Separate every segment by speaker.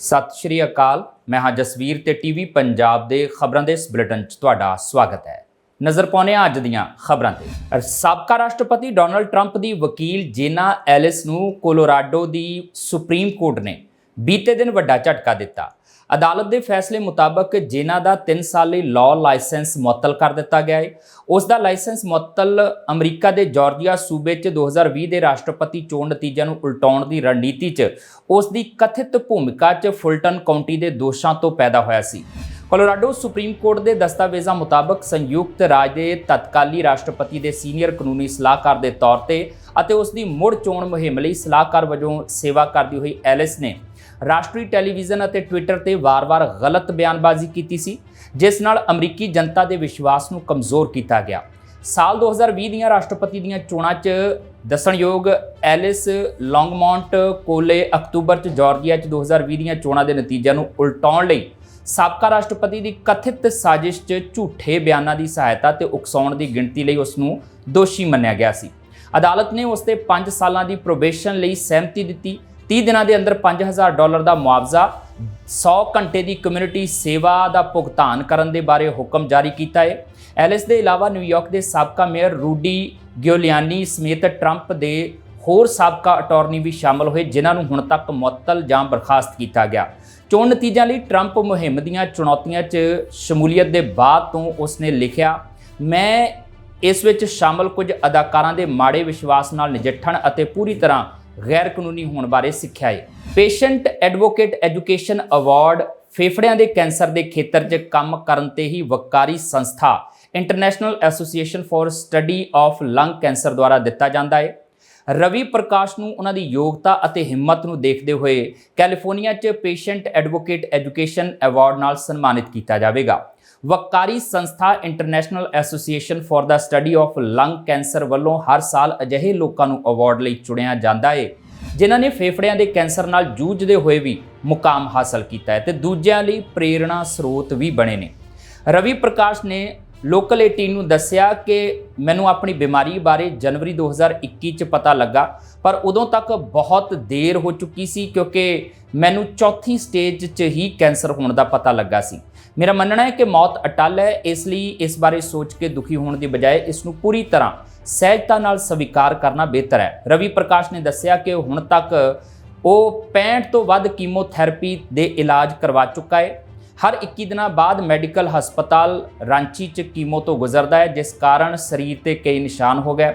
Speaker 1: ਸਤਿ ਸ਼੍ਰੀ ਅਕਾਲ। ਮੈਂ ਹਾਂ ਜਸਵੀਰ ਤੇ ਟੀਵੀ ਪੰਜਾਬ ਦੇ ਖਬਰਾਂ ਦੇ ਇਸ ਬੁਲੇਟਿਨ 'ਚ ਤੁਹਾਡਾ ਸਵਾਗਤ ਹੈ। ਨਜ਼ਰ ਪਾਉਂਦੇ ਹਾਂ ਅੱਜ ਦੀਆਂ ਖਬਰਾਂ ਤੇ। ਸਾਬਕਾ ਰਾਸ਼ਟਰਪਤੀ ਡੋਨਲਡ ਟਰੰਪ ਦੀ ਵਕੀਲ ਜੇਨਾ ਐਲਿਸ ਨੂੰ ਕੋਲੋਰਾਡੋ ਦੀ ਸੁਪਰੀਮ ਕੋਰਟ ਨੇ ਬੀਤੇ ਦਿਨ ਵੱਡਾ ਝਟਕਾ ਦਿੱਤਾ। ਅਦਾਲਤ ਦੇ ਫੈਸਲੇ ਮੁਤਾਬਕ ਜਿਨ੍ਹਾਂ ਦਾ 3 ਸਾਲ ਲਈ ਲਾਅ ਲਾਇਸੈਂਸ ਮੁਅੱਤਲ ਕਰ ਦਿੱਤਾ ਗਿਆ ਹੈ ਉਸ ਦਾ ਲਾਇਸੈਂਸ ਮੁਅੱਤਲ ਅਮਰੀਕਾ ਦੇ ਜਾਰਜੀਆ ਸੂਬੇ 'ਚ 2020 ਦੇ ਰਾਸ਼ਟਰਪਤੀ ਚੋਣ ਨਤੀਜਿਆਂ ਨੂੰ ਉਲਟਾਉਣ ਦੀ ਰਣਨੀਤੀ 'ਚ ਉਸ ਦੀ ਕਥਿਤ ਭੂਮਿਕਾ 'ਚ ਫੁਲਟਨ ਕਾਉਂਟੀ ਦੇ ਦੋਸ਼ਾਂ ਤੋਂ ਪੈਦਾ ਹੋਇਆ ਸੀ। ਕੋਲੋਰਾਡੋ ਸੁਪਰੀਮ ਕੋਰਟ ਦੇ ਦਸਤਾਵੇਜ਼ਾਂ ਮੁਤਾਬਕ ਸੰਯੁਕਤ ਰਾਜ ਦੇ ਤਤਕਾਲੀ ਰਾਸ਼ਟਰਪਤੀ ਦੇ ਸੀਨੀਅਰ ਕਾਨੂੰਨੀ ਸਲਾਹਕਾਰ ਦੇ ਤੌਰ ਤੇ ਅਤੇ ਉਸ ਦੀ ਮੁੜ ਚੋਣ ਮੁਹਿੰਮ ਲਈ ਸਲਾਹਕਾਰ ਵਜੋਂ ਸੇਵਾ ਕਰਦੀ ਹੋਈ ਐਲਿਸ ਨੇ ਰਾਸ਼ਟਰੀ ਟੈਲੀਵਿਜ਼ਨ ਅਤੇ ਟਵਿੱਟਰ ਤੇ ਵਾਰ-ਵਾਰ ਗਲਤ ਬਿਆਨਬਾਜ਼ੀ ਕੀਤੀ ਸੀ, ਜਿਸ ਨਾਲ ਅਮਰੀਕੀ ਜਨਤਾ ਦੇ ਵਿਸ਼ਵਾਸ ਨੂੰ ਕਮਜ਼ੋਰ ਕੀਤਾ ਗਿਆ। ਸਾਲ 2020 ਦੀਆਂ ਰਾਸ਼ਟਰਪਤੀ ਦੀਆਂ ਚੋਣਾਂ 'ਚ ਦੱਸਣਯੋਗ ਐਲਿਸ ਲੌਂਗਮੌਂਟ ਕੋਲੇ ਅਕਤੂਬਰ 'ਚ ਜਾਰਜੀਆ 'ਚ 2020 ਦੀਆਂ ਚੋਣਾਂ ਦੇ ਨਤੀਜਿਆਂ ਨੂੰ ਉਲਟਾਉਣ ਲਈ ਸਾਬਕਾ ਰਾਸ਼ਟਰਪਤੀ ਦੀ ਕਥਿਤ ਸਾਜ਼ਿਸ਼ 'ਚ ਝੂਠੇ ਬਿਆਨਾਂ ਦੀ ਸਹਾਇਤਾ ਤੇ ਉਕਸਾਉਣ ਦੀ ਗਿਣਤੀ ਲਈ ਉਸ ਨੂੰ ਦੋਸ਼ੀ ਮੰਨਿਆ ਗਿਆ ਸੀ। ਅਦਾਲਤ ਨੇ ਉਸ ਤੇ 5 ਸਾਲਾਂ ਦੀ ਪ੍ਰੋਬੇਸ਼ਨ ਲਈ ਸਹਿਮਤੀ ਦਿੱਤੀ। 30 ਦਿਨਾਂ ਦੇ ਅੰਦਰ 5000 ਡਾਲਰ ਦਾ ਮੁਆਵਜ਼ਾ 100 ਘੰਟੇ ਦੀ ਕਮਿਊਨਿਟੀ ਸੇਵਾ ਦਾ ਭੁਗਤਾਨ ਕਰਨ ਦੇ ਬਾਰੇ ਹੁਕਮ ਜਾਰੀ ਕੀਤਾ ਹੈ। ਐਲਿਸ ਦੇ ਇਲਾਵਾ ਨਿਊਯਾਰਕ ਦੇ ਸਾਬਕਾ ਮੇਅਰ ਰੂਡੀ ਗਿਓਲਿਆਨੀ ਸਮੇਤ ਟਰੰਪ ਦੇ ਹੋਰ ਸਾਬਕਾ ਅਟਾਰਨੀ ਵੀ ਸ਼ਾਮਲ ਹੋਏ, ਜਿਨ੍ਹਾਂ ਨੂੰ ਹੁਣ ਤੱਕ ਮੁਅੱਤਲ ਜਾਂ ਬਰਖਾਸਤ ਕੀਤਾ ਗਿਆ। ਚੋਣ ਨਤੀਜਿਆਂ ਲਈ ਟਰੰਪ ਮੁਹਿੰਮ ਦੀਆਂ ਚੁਣੌਤੀਆਂ 'ਚ ਸ਼ਮੂਲੀਅਤ ਦੇ ਬਾਅਦ ਤੋਂ ਉਸਨੇ ਲਿਖਿਆ, ਮੈਂ ਇਸ ਵਿੱਚ ਸ਼ਾਮਲ ਕੁਝ ਅਦਾਕਾਰਾਂ ਦੇ ਮਾੜੇ ਵਿਸ਼ਵਾਸ ਨਾਲ ਨਜਿੱਠਣ ਅਤੇ ਪੂਰੀ ਤਰ੍ਹਾਂ ਗੈਰ ਕਾਨੂੰਨੀ ਹੋਣ ਬਾਰੇ ਸਿੱਖਿਆ ਹੈ। ਪੇਸ਼ੈਂਟ ਐਡਵੋਕੇਟ ਐਜੂਕੇਸ਼ਨ ਅਵਾਰਡ ਫੇਫੜਿਆਂ ਦੇ ਕੈਂਸਰ ਦੇ ਖੇਤਰ 'ਚ ਕੰਮ ਕਰਨ ਤੇ ਹੀ ਵਕਾਰੀ ਸੰਸਥਾ International Association for Study of Lung Cancer ਦੁਆਰਾ ਦਿੱਤਾ ਜਾਂਦਾ ਹੈ। ਰਵੀ ਪ੍ਰਕਾਸ਼ ਨੂੰ ਉਹਨਾਂ ਦੀ ਯੋਗਤਾ ਅਤੇ ਹਿੰਮਤ ਨੂੰ ਦੇਖਦੇ ਹੋਏ ਕੈਲੀਫੋਰਨੀਆ 'ਚ ਪੇਸ਼ੈਂਟ ਐਡਵੋਕੇਟ ਐਜੂਕੇਸ਼ਨ ਅਵਾਰਡ ਨਾਲ ਸਨਮਾਨਿਤ ਕੀਤਾ ਜਾਵੇਗਾ। ਵਕਾਰੀ ਸੰਸਥਾ ਇੰਟਰਨੈਸ਼ਨਲ ਐਸੋਸੀਏਸ਼ਨ ਫਾਰ ਦਾ ਸਟੱਡੀ ਆਫ ਲੰਗ ਕੈਂਸਰ ਵੱਲੋਂ ਹਰ ਸਾਲ ਅਜਿਹੇ ਲੋਕਾਂ ਨੂੰ ਅਵਾਰਡ ਲਈ ਚੁਣਿਆ ਜਾਂਦਾ ਹੈ ਜਿਨ੍ਹਾਂ ਨੇ ਫੇਫੜਿਆਂ ਦੇ ਕੈਂਸਰ ਨਾਲ ਜੂਝਦੇ ਹੋਏ ਵੀ ਮੁਕਾਮ ਹਾਸਲ ਕੀਤਾ ਹੈ ਤੇ ਦੂਜਿਆਂ ਲਈ ਪ੍ਰੇਰਣਾ ਸਰੋਤ ਵੀ ਬਣੇ ਨੇ। ਰਵੀ ਪ੍ਰਕਾਸ਼ ਨੇ ਲੋਕਲ 18 ਨੂੰ ਦੱਸਿਆ ਕਿ ਮੈਨੂੰ ਆਪਣੀ ਬਿਮਾਰੀ ਬਾਰੇ ਜਨਵਰੀ 2021 ਚ ਪਤਾ ਲੱਗਾ ਪਰ ਉਦੋਂ ਤੱਕ ਬਹੁਤ ਦੇਰ ਹੋ ਚੁੱਕੀ ਸੀ ਕਿਉਂਕਿ ਮੈਨੂੰ ਚੌਥੀ ਸਟੇਜ 'ਚ ਹੀ ਕੈਂਸਰ ਹੋਣ ਦਾ ਪਤਾ ਲੱਗਾ ਸੀ। ਮੇਰਾ ਮੰਨਣਾ ਹੈ ਕਿ ਮੌਤ ਅਟਲ ਹੈ, ਇਸ ਲਈ ਇਸ ਬਾਰੇ ਸੋਚ ਕੇ ਦੁਖੀ ਹੋਣ ਦੀ ਬਜਾਏ ਇਸ ਨੂੰ ਪੂਰੀ ਤਰ੍ਹਾਂ ਸਹਿਜਤਾ ਨਾਲ ਸਵੀਕਾਰ ਕਰਨਾ ਬਿਹਤਰ ਹੈ। ਰਵੀ ਪ੍ਰਕਾਸ਼ ਨੇ ਦੱਸਿਆ ਕਿ ਹੁਣ ਤੱਕ ਉਹ 65 ਤੋਂ ਵੱਧ ਕੀਮੋਥੈਰੇਪੀ ਦੇ ਇਲਾਜ ਕਰਵਾ ਚੁੱਕਾ ਹੈ। ਹਰ 21 ਦਿਨਾਂ ਬਾਅਦ ਮੈਡੀਕਲ ਹਸਪਤਾਲ ਰਾਂਚੀ 'ਚ ਕੀਮੋ ਤੋਂ ਗੁਜ਼ਰਦਾ ਹੈ, ਜਿਸ ਕਾਰਨ ਸਰੀਰ ਤੇ ਕਈ ਨਿਸ਼ਾਨ ਹੋ ਗਏ।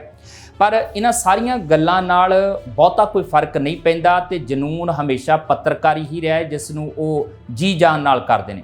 Speaker 1: ਪਰ ਇਹਨਾਂ ਸਾਰੀਆਂ ਗੱਲਾਂ ਨਾਲ ਬਹੁਤਾ ਕੋਈ ਫ਼ਰਕ ਨਹੀਂ ਪੈਂਦਾ ਤੇ ਜਨੂਨ ਹਮੇਸ਼ਾ ਪੱਤਰਕਾਰੀ ਹੀ ਰਿਹਾ ਜਿਸ ਨੂੰ ਉਹ ਜੀ ਜਾਨ ਨਾਲ ਕਰਦੇ ਨੇ।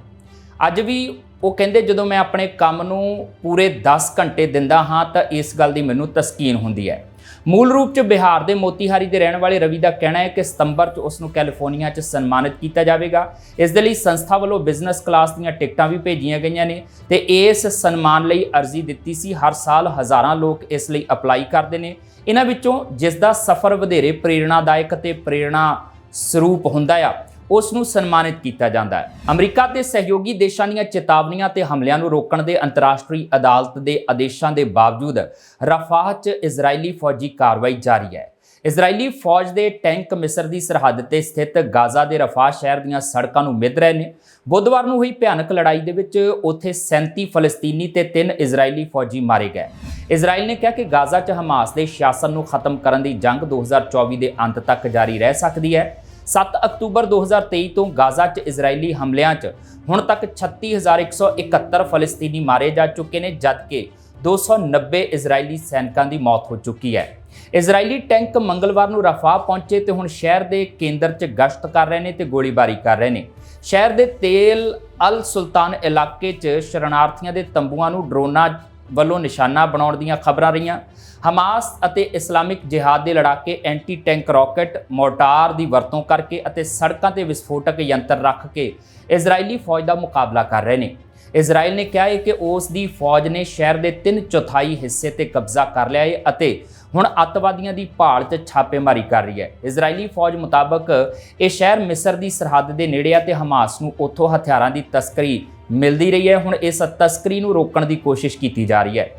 Speaker 1: ਅੱਜ ਵੀ ਉਹ ਕਹਿੰਦੇ, ਜਦੋਂ ਮੈਂ ਆਪਣੇ ਕੰਮ ਨੂੰ ਪੂਰੇ 10 ਘੰਟੇ ਦਿੰਦਾ ਹਾਂ ਤਾਂ ਇਸ ਗੱਲ ਦੀ ਮੈਨੂੰ ਤਸਕੀਨ ਹੁੰਦੀ ਹੈ। ਮੂਲ ਰੂਪ 'ਚ ਬਿਹਾਰ ਦੇ ਮੋਤੀਹਾਰੀ ਦੇ ਰਹਿਣ ਵਾਲੇ ਰਵੀ ਦਾ ਕਹਿਣਾ ਹੈ ਕਿ ਸਤੰਬਰ 'ਚ ਉਸ ਨੂੰ ਕੈਲੀਫੋਰਨੀਆ 'ਚ ਸਨਮਾਨਿਤ ਕੀਤਾ ਜਾਵੇਗਾ। ਇਸ ਦੇ ਲਈ ਸੰਸਥਾ ਵੱਲੋਂ ਬਿਜ਼ਨਸ ਕਲਾਸ ਦੀਆਂ ਟਿਕਟਾਂ ਵੀ ਭੇਜੀਆਂ ਗਈਆਂ ਨੇ ਤੇ ਇਸ ਸਨਮਾਨ ਲਈ ਅਰਜ਼ੀ ਦਿੱਤੀ ਸੀ। ਹਰ ਸਾਲ ਹਜ਼ਾਰਾਂ ਲੋਕ ਇਸ ਲਈ ਅਪਲਾਈ ਕਰਦੇ ਨੇ। ਇਹਨਾਂ ਵਿੱਚੋਂ ਜਿਸ ਦਾ ਸਫ਼ਰ ਵਧੇਰੇ ਪ੍ਰੇਰਣਾਦਾਇਕ ਤੇ ਪ੍ਰੇਰਣਾ ਸਰੂਪ ਹੁੰਦਾ ਆ ਉਸ ਨੂੰ ਸਨਮਾਨਿਤ ਕੀਤਾ ਜਾਂਦਾ ਹੈ। ਅਮਰੀਕਾ ਤੇ ਸਹਿਯੋਗੀ ਦੇਸ਼ਾਂ ਦੀਆਂ ਚੇਤਾਵਨੀਆਂ ਤੇ ਹਮਲਿਆਂ ਨੂੰ ਰੋਕਣ ਦੇ ਅੰਤਰਰਾਸ਼ਟਰੀ ਅਦਾਲਤ ਦੇ ਆਦੇਸ਼ਾਂ ਦੇ ਬਾਵਜੂਦ ਰਫਾਹ 'ਚ ਇਜ਼ਰਾਈਲੀ ਫੌਜੀ ਕਾਰਵਾਈ ਜਾਰੀ ਹੈ। ਇਜ਼ਰਾਈਲੀ ਫੌਜ ਦੇ ਟੈਂਕ ਮਿਸਰ ਦੀ ਸਰਹੱਦ ਤੇ ਸਥਿਤ ਗਾਜ਼ਾ ਦੇ ਰਫਾਹ ਸ਼ਹਿਰ ਦੀਆਂ ਸੜਕਾਂ ਨੂੰ ਮਿੱਧ ਰਹੇ ਨੇ। ਬੁੱਧਵਾਰ ਨੂੰ ਹੋਈ ਭਿਆਨਕ ਲੜਾਈ ਦੇ ਵਿੱਚ ਉੱਥੇ 37 ਫਲਸਤੀਨੀ ਤੇ 3 ਇਜ਼ਰਾਈਲੀ ਫੌਜੀ ਮਾਰੇ ਗਏ। ਇਜ਼ਰਾਈਲ ਨੇ ਕਿਹਾ ਕਿ ਗਾਜ਼ਾ 'ਚ ਹਮਾਸ ਦੇ ਸ਼ਾਸਨ ਨੂੰ ਖਤਮ ਕਰਨ ਦੀ ਜੰਗ 2024 ਦੇ ਅੰਤ ਤੱਕ ਜਾਰੀ ਰਹਿ ਸਕਦੀ ਹੈ। 7 ਅਕਤੂਬਰ 2023 ਤੋਂ ਗਾਜ਼ਾ 'ਚ ਇਜ਼ਰਾਈਲੀ ਹਮਲਿਆਂ 'ਚ। ਹੁਣ ਤੱਕ 36171 ਫਲਸਤੀਨੀ ਮਾਰੇ ਜਾ ਚੁੱਕੇ ਨੇ, ਜਦਕਿ 290 ਇਜ਼ਰਾਈਲੀ ਸੈਨਿਕਾਂ ਦੀ ਮੌਤ ਹੋ ਚੁੱਕੀ ਹੈ। ਇਜ਼ਰਾਈਲੀ ਟੈਂਕ ਮੰਗਲਵਾਰ ਨੂੰ ਰਫਾ ਪਹੁੰਚੇ ਤੇ ਹੁਣ ਸ਼ਹਿਰ ਦੇ ਕੇਂਦਰ 'ਚ ਗਸ਼ਤ ਕਰ ਰਹੇ ਨੇ ਤੇ ਗੋਲੀਬਾਰੀ ਕਰ ਰਹੇ ਨੇ। ਸ਼ਹਿਰ ਦੇ ਤੇਲ ਅਲ ਸੁਲਤਾਨ ਇਲਾਕੇ 'ਚ ਸ਼ਰਨਾਰਥੀਆਂ ਦੇ ਤੰਬੂਆਂ ਨੂੰ ਡਰੋਨਾਂ ਵੱਲੋਂ ਨਿਸ਼ਾਨਾ ਬਣਾਉਣ ਦੀਆਂ ਖਬਰਾਂ ਰਹੀਆਂ। ਹਮਾਸ ਅਤੇ ਇਸਲਾਮਿਕ ਜਿਹਾਦ ਦੇ ਲੜਾਕੇ ਐਂਟੀ ਟੈਂਕ ਰਾਕਟ ਮੋਰਟਾਰ ਦੀ ਵਰਤੋਂ ਕਰਕੇ ਅਤੇ ਸੜਕਾਂ ਤੇ ਵਿਸਫੋਟਕ ਯੰਤਰ ਰੱਖ ਕੇ ਇਜ਼ਰਾਈਲੀ ਫੌਜ ਦਾ ਮੁਕਾਬਲਾ ਕਰ ਰਹੇ ਨੇ। ਇਜ਼ਰਾਈਲ ਨੇ ਕਿਹਾ ਹੈ ਕਿ ਉਸ ਦੀ ਫੌਜ ਨੇ ਸ਼ਹਿਰ ਦੇ 3 ਚੌਥਾਈ ਹਿੱਸੇ ਤੇ ਕਬਜ਼ਾ ਕਰ ਲਿਆ ਹੈ ਅਤੇ ਹੁਣ ਅੱਤਵਾਦੀਆਂ ਦੀ ਭਾਲ 'ਚ ਛਾਪੇਮਾਰੀ ਕਰ ਰਹੀ ਹੈ। ਇਜ਼ਰਾਈਲੀ ਫੌਜ ਮੁਤਾਬਕ ਇਹ ਸ਼ਹਿਰ ਮਿਸਰ ਦੀ ਸਰਹੱਦ ਦੇ ਨੇੜੇ ਆ ਤੇ ਹਮਾਸ ਨੂੰ ਉੱਥੋਂ ਹਥਿਆਰਾਂ ਦੀ ਤਸਕਰੀ ਮਿਲਦੀ ਰਹੀ ਹੈ। ਹੁਣ ਇਸ ਤਸਕਰੀ ਨੂੰ ਰੋਕਣ ਦੀ ਕੋਸ਼ਿਸ਼ ਕੀਤੀ ਜਾ ਰਹੀ ਹੈ।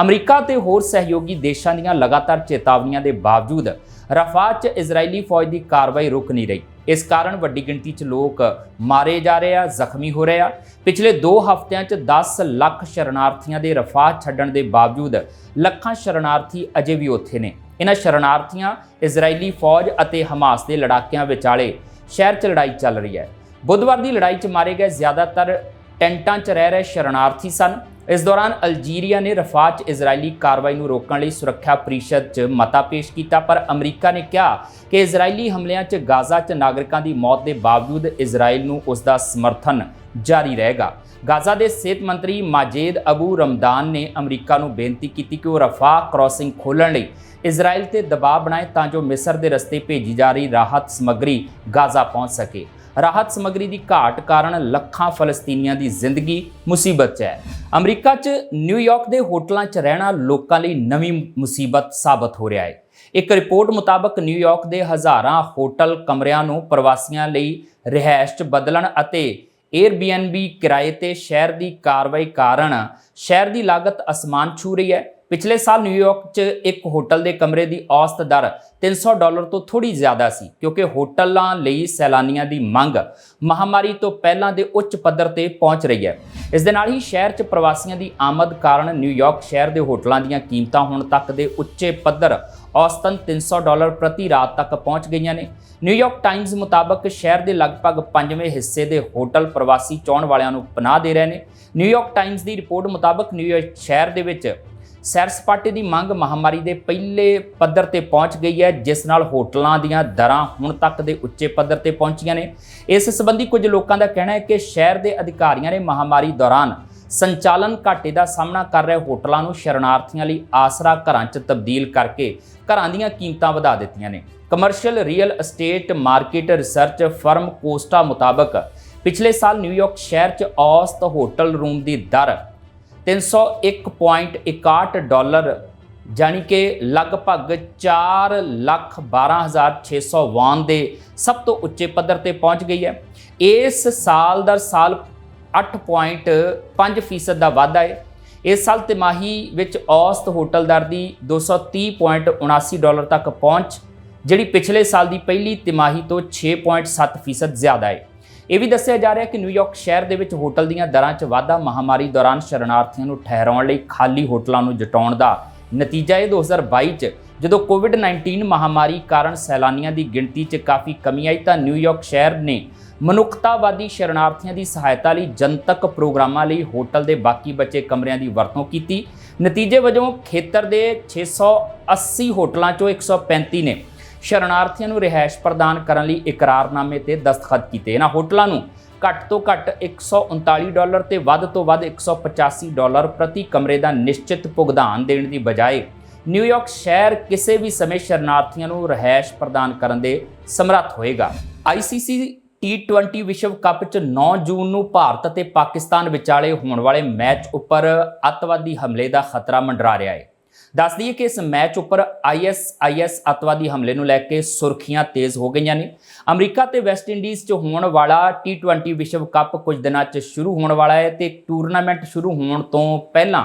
Speaker 1: ਅਮਰੀਕਾ ਤੇ ਹੋਰ ਸਹਿਯੋਗੀ ਦੇਸ਼ਾਂ ਦੀਆਂ ਲਗਾਤਾਰ ਚੇਤਾਵਨੀਆਂ ਦੇ ਬਾਵਜੂਦ ਰਫਾਹ 'ਚ ਇਜ਼ਰਾਈਲੀ ਫੌਜ ਦੀ ਕਾਰਵਾਈ ਰੁਕ ਨਹੀਂ ਰਹੀ। ਇਸ ਕਾਰਨ ਵੱਡੀ ਗਿਣਤੀ 'ਚ ਲੋਕ ਮਾਰੇ ਜਾ ਰਹੇ ਆ, ਜ਼ਖਮੀ ਹੋ ਰਹੇ ਆ। ਪਿਛਲੇ 2 ਹਫ਼ਤਿਆਂ 'ਚ 10 ਲੱਖ ਸ਼ਰਨਾਰਥੀਆਂ ਦੇ ਰਫਾਹ ਛੱਡਣ ਦੇ ਬਾਵਜੂਦ ਲੱਖਾਂ ਸ਼ਰਨਾਰਥੀ ਅਜੇ ਵੀ ਉੱਥੇ ਨੇ। ਇਹਨਾਂ ਸ਼ਰਨਾਰਥੀਆਂ ਇਜ਼ਰਾਈਲੀ ਫੌਜ ਅਤੇ ਹਮਾਸ ਦੇ ਲੜਾਕਿਆਂ ਵਿਚਾਲੇ ਸ਼ਹਿਰ 'ਚ ਲੜਾਈ ਚੱਲ ਰਹੀ ਹੈ। ਬੁੱਧਵਾਰ ਦੀ ਲੜਾਈ 'ਚ ਮਾਰੇ ਗਏ ਜ਼ਿਆਦਾਤਰ ਟੈਂਟਾਂ 'ਚ ਰਹਿ ਰਹੇ ਸ਼ਰਨਾਰਥੀ ਸਨ। ਇਸ ਦੌਰਾਨ ਅਲਜੀਰੀਆ ਨੇ ਰਫਾਹ 'ਚ ਇਜ਼ਰਾਈਲੀ ਕਾਰਵਾਈ ਨੂੰ ਰੋਕਣ ਲਈ ਸੁਰੱਖਿਆ ਪਰਿਸ਼ਦ 'ਚ ਮਤਾ ਪੇਸ਼ ਕੀਤਾ, ਪਰ ਅਮਰੀਕਾ ਨੇ ਕਿਹਾ ਕਿ ਇਜ਼ਰਾਈਲੀ ਹਮਲਿਆਂ 'ਚ ਗਾਜ਼ਾ 'ਚ ਨਾਗਰਿਕਾਂ ਦੀ ਮੌਤ ਦੇ ਬਾਵਜੂਦ ਇਜ਼ਰਾਈਲ ਨੂੰ ਉਸ ਦਾ ਸਮਰਥਨ ਜਾਰੀ ਰਹੇਗਾ। ਗਾਜ਼ਾ ਦੇ ਸਿਹਤ ਮੰਤਰੀ ਮਾਜੇਦ ਅਬੂ ਰਮਦਾਨ ਨੇ ਅਮਰੀਕਾ ਨੂੰ ਬੇਨਤੀ ਕੀਤੀ ਕਿ ਉਹ ਰਫਾਹ ਕ੍ਰਾਸਿੰਗ ਖੋਲ੍ਹਣ ਲਈ ਇਜ਼ਰਾਈਲ ਤੇ ਦਬਾਅ ਬਣਾਏ ਤਾਂ ਜੋ ਮਿਸਰ ਦੇ ਰਸਤੇ ਭੇਜੀ ਜਾ ਰਹੀ ਰਾਹਤ ਸਮੱਗਰੀ ਗਾਜ਼ਾ ਪਹੁੰਚ ਸਕੇ। ਰਾਹਤ ਸਮੱਗਰੀ ਦੀ ਘਾਟ ਕਾਰਨ ਲੱਖਾਂ ਫਲਸਤੀਨੀਆਂ ਦੀ ਜ਼ਿੰਦਗੀ ਮੁਸੀਬਤ 'ਚ ਹੈ। ਅਮਰੀਕਾ 'ਚ ਨਿਊਯਾਰਕ ਦੇ ਹੋਟਲਾਂ 'ਚ ਰਹਿਣਾ ਲੋਕਾਂ ਲਈ ਨਵੀਂ ਮੁਸੀਬਤ ਸਾਬਤ ਹੋ ਰਿਹਾ ਹੈ। ਇੱਕ ਰਿਪੋਰਟ ਮੁਤਾਬਕ ਨਿਊਯਾਰਕ ਦੇ ਹਜ਼ਾਰਾਂ ਹੋਟਲ ਕਮਰਿਆਂ ਨੂੰ ਪ੍ਰਵਾਸੀਆਂ ਲਈ ਰਿਹਾਇਸ਼ 'ਚ ਬਦਲਣ ਅਤੇ Airbnb ਕਿਰਾਏ ਤੇ ਸ਼ਹਿਰ ਦੀ ਕਾਰਵਾਈ ਕਾਰਨ ਸ਼ਹਿਰ ਦੀ ਲਾਗਤ ਅਸਮਾਨ ਛੂ ਰਹੀ ਹੈ। ਪਿਛਲੇ ਸਾਲ ਨਿਊਯਾਰਕ 'ਚ ਇੱਕ ਹੋਟਲ ਦੇ ਕਮਰੇ ਦੀ ਔਸਤ ਦਰ 300 ਡਾਲਰ ਤੋਂ ਥੋੜੀ ਜ਼ਿਆਦਾ ਸੀ, ਕਿਉਂਕਿ ਹੋਟਲਾਂ ਲਈ ਸੈਲਾਨੀਆਂ ਦੀ ਮੰਗ ਮਹਾਮਾਰੀ ਤੋਂ ਪਹਿਲਾਂ ਦੇ ਉੱਚ ਪੱਧਰ ਤੇ ਪਹੁੰਚ ਰਹੀ ਹੈ। ਇਸ ਦੇ ਨਾਲ ਹੀ ਸ਼ਹਿਰ 'ਚ ਪ੍ਰਵਾਸੀਆਂ ਦੀ ਆਮਦ ਕਾਰਨ ਨਿਊਯਾਰਕ ਸ਼ਹਿਰ ਦੇ ਹੋਟਲਾਂ ਦੀਆਂ ਕੀਮਤਾਂ ਹੁਣ ਤੱਕ ਦੇ ਉੱਚੇ ਪੱਧਰ ਔਸਤਨ 300 ਡਾਲਰ ਪ੍ਰਤੀ ਰਾਤ ਤੱਕ ਪਹੁੰਚ ਗਈਆਂ ਨੇ। ਨਿਊਯਾਰਕ ਟਾਈਮਜ਼ ਮੁਤਾਬਕ ਸ਼ਹਿਰ ਦੇ ਲਗਭਗ ਪੰਜਵੇਂ ਹਿੱਸੇ ਦੇ ਹੋਟਲ ਪ੍ਰਵਾਸੀ ਚਾਹੁਣ ਵਾਲਿਆਂ ਨੂੰ ਪਨਾਹ ਦੇ ਰਹੇ ਨੇ। ਨਿਊਯਾਰਕ ਟਾਈਮਜ਼ ਦੀ ਰਿਪੋਰਟ ਮੁਤਾਬਕ ਨਿਊਯਾਰਕ ਸ਼ਹਿਰ ਦੇ ਵਿੱਚ ਸੈਰ ਸਪਾਟੇ ਦੀ ਮੰਗ ਮਹਾਮਾਰੀ ਦੇ ਪਹਿਲੇ ਪੱਧਰ ਤੇ ਪਹੁੰਚ ਗਈ ਹੈ, ਜਿਸ ਨਾਲ ਹੋਟਲਾਂ ਦੀਆਂ ਦਰਾਂ ਹੁਣ ਤੱਕ ਦੇ ਉੱਚੇ ਪੱਧਰ ਤੇ ਪਹੁੰਚੀਆਂ ਨੇ। ਇਸ ਸੰਬੰਧੀ ਕੁਝ ਲੋਕਾਂ ਦਾ ਕਹਿਣਾ ਹੈ ਕਿ ਸ਼ਹਿਰ ਦੇ ਅਧਿਕਾਰੀਆਂ ਨੇ ਮਹਾਮਾਰੀ ਦੌਰਾਨ ਸੰਚਾਲਨ ਘਾਟੇ ਦਾ ਸਾਹਮਣਾ ਕਰ ਰਹੇ ਹੋਟਲਾਂ ਨੂੰ ਸ਼ਰਨਾਰਥੀਆਂ ਲਈ ਆਸਰਾ ਘਰਾਂ 'ਚ ਤਬਦੀਲ ਕਰਕੇ ਘਰਾਂ ਦੀਆਂ ਕੀਮਤਾਂ ਵਧਾ ਦਿੱਤੀਆਂ ਨੇ। Commercial real estate market research firm CoStar ਮੁਤਾਬਕ ਪਿਛਲੇ ਸਾਲ ਨਿਊਯਾਰਕ ਸ਼ਹਿਰ 'ਚ ਔਸਤ ਹੋਟਲ ਰੂਮ ਦੀ ਦਰ 301.61 ਡਾਲਰ ਜਾਨੀ ਕਿ ਲਗਭਗ 4 ਲੱਖ 12600 ਵਾਨ ਦੇ ਸਭ ਤੋਂ ਉੱਚੇ ਪੱਧਰ ਤੇ ਪਹੁੰਚ ਗਈ ਹੈ। ਇਸ ਸਾਲ ਦਰ ਸਾਲ 8.5% ਦਾ ਵਾਧਾ ਹੈ। ਇਸ ਸਾਲ ਤਿਮਾਹੀ ਵਿੱਚ ਔਸਤ ਹੋਟਲ ਦਰ ਦੀ 230.79 ਡਾਲਰ ਤੱਕ ਪਹੁੰਚ, ਜਿਹੜੀ ਪਿਛਲੇ ਸਾਲ ਦੀ ਪਹਿਲੀ ਤਿਮਾਹੀ ਤੋਂ 6.7% ਜ਼ਿਆਦਾ ਹੈ। ਇਹ ਵੀ ਦੱਸਿਆ ਜਾ ਰਿਹਾ ਕਿ ਨਿਊਯਾਰਕ ਸ਼ਹਿਰ ਦੇ ਵਿੱਚ ਹੋਟਲ ਦੀਆਂ ਦਰਾਂ 'ਚ ਵਾਧਾ ਮਹਾਮਾਰੀ ਦੌਰਾਨ ਸ਼ਰਨਾਰਥੀਆਂ ਨੂੰ ਠਹਿਰਾਉਣ ਲਈ ਖਾਲੀ ਹੋਟਲਾਂ ਨੂੰ ਜਟਾਉਣ ਦਾ ਨਤੀਜਾ ਇਹ 2022 'ਚ। ਜਦੋਂ ਕੋਵਿਡ-19 ਮਹਾਮਾਰੀ ਕਾਰਨ ਸੈਲਾਨੀਆਂ ਦੀ ਗਿਣਤੀ 'ਚ ਕਾਫੀ ਕਮੀ ਆਈ ਤਾਂ ਨਿਊਯਾਰਕ ਸ਼ਹਿਰ ਨੇ ਮਨੁੱਖਤਾਵਾਦੀ ਸ਼ਰਨਾਰਥੀਆਂ ਦੀ ਸਹਾਇਤਾ ਲਈ ਜਨਤਕ ਪ੍ਰੋਗਰਾਮਾਂ ਲਈ ਹੋਟਲ ਦੇ ਬਾਕੀ ਬਚੇ ਕਮਰਿਆਂ ਦੀ ਵਰਤੋਂ ਕੀਤੀ। ਨਤੀਜੇ ਵਜੋਂ ਖੇਤਰ ਦੇ 680 ਹੋਟਲਾਂ 'ਚੋਂ 135 ਨੇ ਸ਼ਰਨਾਰਥੀਆਂ ਨੂੰ ਰਿਹਾਇਸ਼ ਪ੍ਰਦਾਨ ਕਰਨ ਲਈ ਇਕਰਾਰਨਾਮੇ ਤੇ ਦਸਤਖਤ ਕੀਤੇ। ਇਹਨਾਂ ਹੋਟਲਾਂ ਨੂੰ ਘੱਟ ਤੋਂ ਘੱਟ 139 ਡਾਲਰ ਤੇ ਵੱਧ ਤੋਂ ਵੱਧ 185 ਡਾਲਰ ਪ੍ਰਤੀ ਕਮਰੇ ਦਾ ਨਿਸ਼ਚਿਤ ਭੁਗਤਾਨ ਦੇਣ ਦੀ ਬਜਾਏ ਨਿਊਯਾਰਕ ਸ਼ਹਿਰ ਕਿਸੇ ਵੀ ਸਮੇਂ ਸ਼ਰਨਾਰਥੀਆਂ ਨੂੰ ਰਿਹਾਇਸ਼ ਪ੍ਰਦਾਨ ਕਰਨ ਦੇ ਸਮਰੱਥ ਹੋਏਗਾ। ਆਈਸੀਸੀ T20 ਵਿਸ਼ਵ ਕੱਪ 'ਚ 9 ਜੂਨ ਨੂੰ ਭਾਰਤ ਅਤੇ ਪਾਕਿਸਤਾਨ ਵਿਚਾਲੇ ਹੋਣ ਵਾਲੇ ਮੈਚ ਉੱਪਰ ਅੱਤਵਾਦੀ ਹਮਲੇ ਦਾ ਖਤਰਾ ਮੰਡਰਾ ਰਿਹਾ ਹੈ। ਦੱਸ ਦਈਏ ਕਿ ਇਸ ਮੈਚ ਉੱਪਰ ISIS ਅੱਤਵਾਦੀ ਹਮਲੇ ਨੂੰ ਲੈ ਕੇ ਸੁਰਖੀਆਂ ਤੇਜ਼ ਹੋ ਗਈਆਂ ਨੇ। ਅਮਰੀਕਾ ਤੇ ਵੈਸਟ ਇੰਡੀਜ਼ 'ਚ ਹੋਣ ਵਾਲਾ T20 ਵਿਸ਼ਵ ਕੱਪ ਕੁਝ ਦਿਨਾਂ 'ਚ ਸ਼ੁਰੂ ਹੋਣ ਵਾਲਾ ਹੈ ਤੇ ਟੂਰਨਾਮੈਂਟ ਸ਼ੁਰੂ ਹੋਣ ਤੋਂ ਪਹਿਲਾਂ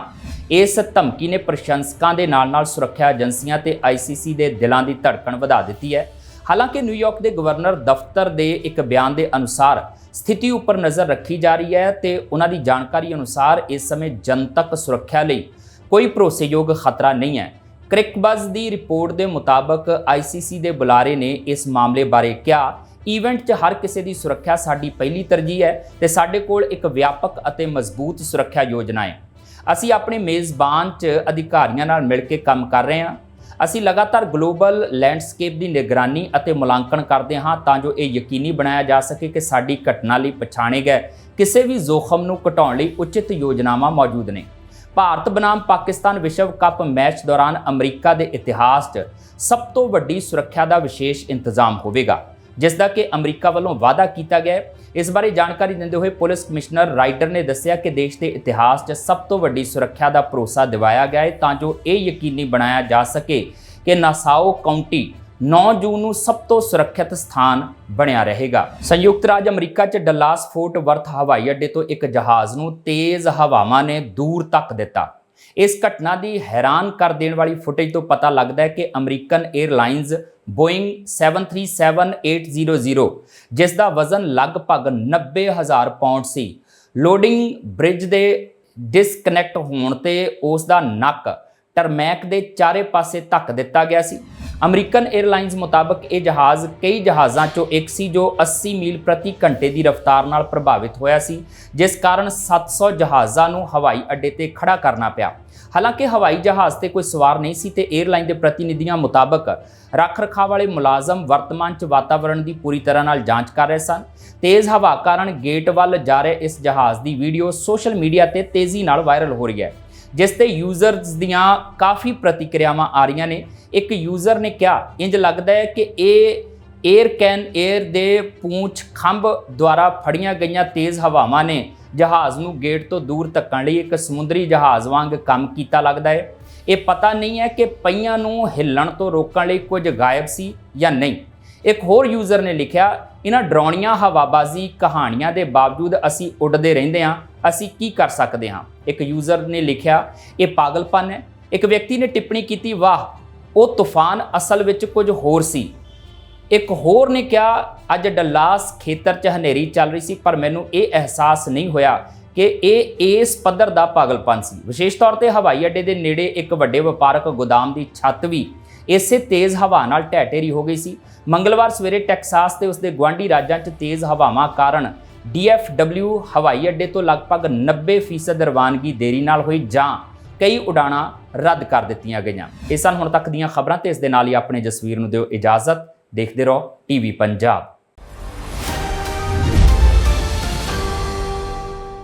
Speaker 1: ਇਸ ਧਮਕੀ ਨੇ ਪ੍ਰਸ਼ੰਸਕਾਂ ਦੇ ਨਾਲ-ਨਾਲ ਸੁਰੱਖਿਆ ਏਜੰਸੀਆਂ ਤੇ ICC ਦੇ ਦਿਲਾਂ ਦੀ ਧੜਕਣ ਵਧਾ ਦਿੱਤੀ ਹੈ। ਹਾਲਾਂਕਿ ਨਿਊਯਾਰਕ ਦੇ ਗਵਰਨਰ ਦਫ਼ਤਰ ਦੇ ਇੱਕ ਬਿਆਨ ਦੇ ਅਨੁਸਾਰ ਸਥਿਤੀ ਉੱਪਰ ਨਜ਼ਰ ਰੱਖੀ ਜਾ ਰਹੀ ਹੈ ਤੇ ਉਹਨਾਂ ਦੀ ਜਾਣਕਾਰੀ ਅਨੁਸਾਰ ਇਸ ਸਮੇਂ ਜਨਤਕ ਸੁਰੱਖਿਆ ਲਈ ਕੋਈ ਭਰੋਸੇਯੋਗ ਖਤਰਾ ਨਹੀਂ ਹੈ। ਕ੍ਰਿਕਬਜ਼ ਦੀ ਰਿਪੋਰਟ ਦੇ ਮੁਤਾਬਕ ਆਈਸੀਸੀ ਦੇ ਬੁਲਾਰੇ ਨੇ ਇਸ ਮਾਮਲੇ ਬਾਰੇ ਕਿਹਾ ਇਵੈਂਟ 'ਚ ਹਰ ਕਿਸੇ ਦੀ ਸੁਰੱਖਿਆ ਸਾਡੀ ਪਹਿਲੀ ਤਰਜੀਹ ਹੈ ਤੇ ਸਾਡੇ ਕੋਲ ਇੱਕ ਵਿਆਪਕ ਅਤੇ ਮਜ਼ਬੂਤ ਸੁਰੱਖਿਆ ਯੋਜਨਾ ਹੈ। ਅਸੀਂ ਆਪਣੇ ਮੇਜ਼ਬਾਨ 'ਚ ਅਧਿਕਾਰੀਆਂ ਨਾਲ ਮਿਲ ਕੇ ਕੰਮ ਕਰ ਰਹੇ ਹਾਂ। ਅਸੀਂ ਲਗਾਤਾਰ ਗਲੋਬਲ ਲੈਂਡਸਕੇਪ ਦੀ ਨਿਗਰਾਨੀ ਅਤੇ ਮੁਲਾਂਕਣ ਕਰਦੇ ਹਾਂ ਤਾਂ ਜੋ ਇਹ ਯਕੀਨੀ ਬਣਾਇਆ ਜਾ ਸਕੇ ਕਿ ਸਾਡੀ ਘਟਨਾ ਲਈ ਪਛਾਣੇ ਗਏ ਕਿਸੇ ਵੀ ਜ਼ੋਖਮ ਨੂੰ ਘਟਾਉਣ ਲਈ ਉਚਿਤ ਯੋਜਨਾਵਾਂ ਮੌਜੂਦ ਨੇ। ਭਾਰਤ ਬਨਾਮ ਪਾਕਿਸਤਾਨ ਵਿਸ਼ਵ ਕੱਪ ਮੈਚ ਦੌਰਾਨ ਅਮਰੀਕਾ ਦੇ ਇਤਿਹਾਸ 'ਚ ਸਭ ਤੋਂ ਵੱਡੀ ਸੁਰੱਖਿਆ ਦਾ ਵਿਸ਼ੇਸ਼ ਇੰਤਜ਼ਾਮ ਹੋਵੇਗਾ, ਜਿਸ ਦਾ ਕਿ ਅਮਰੀਕਾ ਵੱਲੋਂ ਵਾਅਦਾ ਕੀਤਾ ਗਿਆ ਹੈ। ਇਸ ਬਾਰੇ ਜਾਣਕਾਰੀ ਦਿੰਦੇ ਹੋਏ ਪੁਲਿਸ ਕਮਿਸ਼ਨਰ ਰਾਈਡਰ ਨੇ ਦੱਸਿਆ ਕਿ ਦੇਸ਼ ਦੇ ਇਤਿਹਾਸ 'ਚ ਸਭ ਤੋਂ ਵੱਡੀ ਸੁਰੱਖਿਆ ਦਾ ਭਰੋਸਾ ਦਿਵਾਇਆ ਗਿਆ ਹੈ, ਤਾਂ ਜੋ ਇਹ ਯਕੀਨੀ ਬਣਾਇਆ ਜਾ ਸਕੇ ਕਿ ਨਾਸਾਓ ਕਾਉਂਟੀ 9 ਜੂਨ ਨੂੰ ਸਭ ਤੋਂ ਸੁਰੱਖਿਅਤ ਸਥਾਨ ਬਣਿਆ ਰਹੇਗਾ। ਸੰਯੁਕਤ ਰਾਜ ਅਮਰੀਕਾ 'ਚ ਡੱਲਾਸ ਫੋਰਟ ਵਰਥ ਹਵਾਈ ਅੱਡੇ ਤੋਂ ਇੱਕ ਜਹਾਜ਼ ਨੂੰ ਤੇਜ਼ ਹਵਾਵਾਂ ਨੇ ਦੂਰ ਤੱਕ ਦਿੱਤਾ। ਇਸ ਘਟਨਾ ਦੀ ਹੈਰਾਨ ਕਰ ਦੇਣ ਵਾਲੀ ਫੁਟੇਜ ਤੋਂ ਪਤਾ ਲੱਗਦਾ ਹੈ ਕਿ ਅਮਰੀਕਨ 에ਅਰਲਾਈਨਜ਼ ਬੋਇੰਗ 737800 ਜਿਸ ਦਾ ਵਜ਼ਨ ਲਗਭਗ 90000 ਪਾਉਂਡ ਸੀ, ਲੋਡਿੰਗ ਬ੍ਰਿਜ ਦੇ ਡਿਸਕਨੈਕਟ ਹੋਣ ਤੇ ਉਸ ਦਾ ਨੱਕ ਟਰਮੈਕ ਦੇ ਚਾਰੇ ਪਾਸੇ ਧੱਕ ਦਿੱਤਾ ਗਿਆ ਸੀ। ਅਮਰੀਕਨ 에ਅਰਲਾਈਨਸ ਮੁਤਾਬਕ ਇਹ ਜਹਾਜ਼ ਕਈ ਜਹਾਜ਼ਾਂ ਚੋਂ ਇੱਕ ਸੀ ਜੋ 80 ਮੀਲ ਪ੍ਰਤੀ ਘੰਟੇ ਦੀ ਰਫ਼ਤਾਰ ਨਾਲ ਪ੍ਰਭਾਵਿਤ ਹੋਇਆ ਸੀ, ਜਿਸ ਕਾਰਨ 700 ਜਹਾਜ਼ਾਂ ਨੂੰ ਹਵਾਈ ਅੱਡੇ ਤੇ ਖੜਾ ਕਰਨਾ ਪਿਆ। ਹਾਲਾਂਕਿ ਹਵਾਈ ਜਹਾਜ਼ ਤੇ ਕੋਈ ਸਵਾਰ ਨਹੀਂ ਸੀ ਤੇ 에ਅਰਲਾਈਨ ਦੇ ਪ੍ਰਤੀਨਿਧੀਆਂ ਮੁਤਾਬਕ ਰੱਖ ਰਖਾਅ ਵਾਲੇ ਮੁਲਾਜ਼ਮ ਵਰਤਮਾਨ 'ਚ ਵਾਤਾਵਰਣ ਦੀ ਪੂਰੀ ਤਰ੍ਹਾਂ ਨਾਲ ਜਾਂਚ ਕਰ ਰਹੇ ਸਨ। ਤੇਜ਼ ਹਵਾ ਕਾਰਨ ਗੇਟ ਵੱਲ ਜਾ ਰਹੇ ਇਸ ਜਹਾਜ਼ ਦੀ ਵੀਡੀਓ ਸੋਸ਼ਲ ਮੀਡੀਆ ਤੇ ਤੇਜ਼ੀ ਨਾਲ ਵਾਇਰਲ ਹੋ ਰਹੀ ਹੈ। ਜਿਸ ਤੇ ਯੂਜ਼ਰਸ ਦੀਆਂ ਕਾਫੀ ਪ੍ਰਤੀਕਿਰਿਆਵਾਂ ਆ ਰਹੀਆਂ ਨੇ। ਇੱਕ ਯੂਜ਼ਰ ਨੇ ਕਿਹਾ, ਇੰਜ ਲੱਗਦਾ ਹੈ ਕਿ ਇਹ 에ਅਰ ਕੈਨ 에ਅਰ ਦੇ ਪੂੰਛ ਖੰਭ ਦੁਆਰਾ ਫੜੀਆਂ ਗਈਆਂ ਤੇਜ਼ ਹਵਾਵਾਂ ਨੇ। ਜਹਾਜ਼ ਨੂੰ ਗੇਟ ਤੋਂ ਦੂਰ ਧੱਕਣ ਲਈ ਇੱਕ ਸਮੁੰਦਰੀ ਜਹਾਜ਼ ਵਾਂਗ ਕੰਮ ਕੀਤਾ ਲੱਗਦਾ ਹੈ। ਇਹ ਪਤਾ ਨਹੀਂ ਹੈ ਕਿ ਪਹੀਆਂ ਨੂੰ ਹਿੱਲਣ ਤੋਂ ਰੋਕਣ ਲਈ ਕੁਝ ਗਾਇਬ ਸੀ ਜਾਂ ਨਹੀਂ। ਇੱਕ ਹੋਰ ਯੂਜ਼ਰ ਨੇ ਲਿਖਿਆ ਇਹਨਾਂ ਡਰਾਉਣੀਆਂ ਹਵਾਬਾਜ਼ੀ ਕਹਾਣੀਆਂ ਦੇ ਬਾਵਜੂਦ ਅਸੀਂ ਉੱਡਦੇ ਰਹਿੰਦੇ ਹਾਂ, ਅਸੀਂ ਕੀ ਕਰ ਸਕਦੇ ਹਾਂ? ਇੱਕ ਯੂਜ਼ਰ ਨੇ ਲਿਖਿਆ, ਇਹ ਪਾਗਲਪਨ ਹੈ। ਇੱਕ ਵਿਅਕਤੀ ਨੇ ਟਿੱਪਣੀ ਕੀਤੀ, ਵਾਹ, ਉਹ ਤੂਫਾਨ ਅਸਲ ਵਿੱਚ ਕੁਝ ਹੋਰ ਸੀ। ਇੱਕ ਹੋਰ ਨੇ ਕਿਹਾ, ਅੱਜ ਡੱਲਾਸ ਖੇਤਰ 'ਚ ਹਨੇਰੀ ਚੱਲ ਰਹੀ ਸੀ, ਪਰ ਮੈਨੂੰ ਇਹ ਅਹਿਸਾਸ ਨਹੀਂ ਹੋਇਆ ਕਿ ਇਹ ਇਸ ਪੱਧਰ ਦਾ ਪਾਗਲਪਨ ਸੀ। ਵਿਸ਼ੇਸ਼ ਤੌਰ ਤੇ ਹਵਾਈ ਅੱਡੇ ਦੇ ਨੇੜੇ ਇੱਕ ਵੱਡੇ ਵਪਾਰਕ ਗੋਦਾਮ ਦੀ ਛੱਤ ਵੀ ਇਸੇ ਤੇਜ਼ ਹਵਾ ਨਾਲ ਢਹਿ ਢੇਰੀ ਹੋ ਗਈ ਸੀ। ਮੰਗਲਵਾਰ ਸਵੇਰੇ ਟੈਕਸਾਸ ਤੇ ਉਸਦੇ ਗੁਆਂਢੀ ਰਾਜਾਂ 'ਚ ਤੇਜ਼ ਹਵਾਵਾਂ ਕਾਰਨ DFW ਹਵਾਈ ਅੱਡੇ ਤੋਂ ਲਗਭਗ 90% ਰਵਾਨਗੀ ਦੇਰੀ ਨਾਲ ਹੋਈ ਜਾਂ ਕਈ ਉਡਾਣਾਂ ਰੱਦ ਕਰ ਦਿੱਤੀਆਂ ਗਈਆਂ। ਇਹ ਸਨ ਹੁਣ ਤੱਕ ਦੀਆਂ ਖਬਰਾਂ ਤੇ ਇਸ ਦੇ ਨਾਲ ਹੀ ਆਪਣੇ ਜਸਵੀਰ ਨੂੰ ਦਿਓ ਇਜਾਜ਼ਤ। ਦੇਖਦੇ ਰਹੋ ਟੀਵੀ ਪੰਜਾਬ।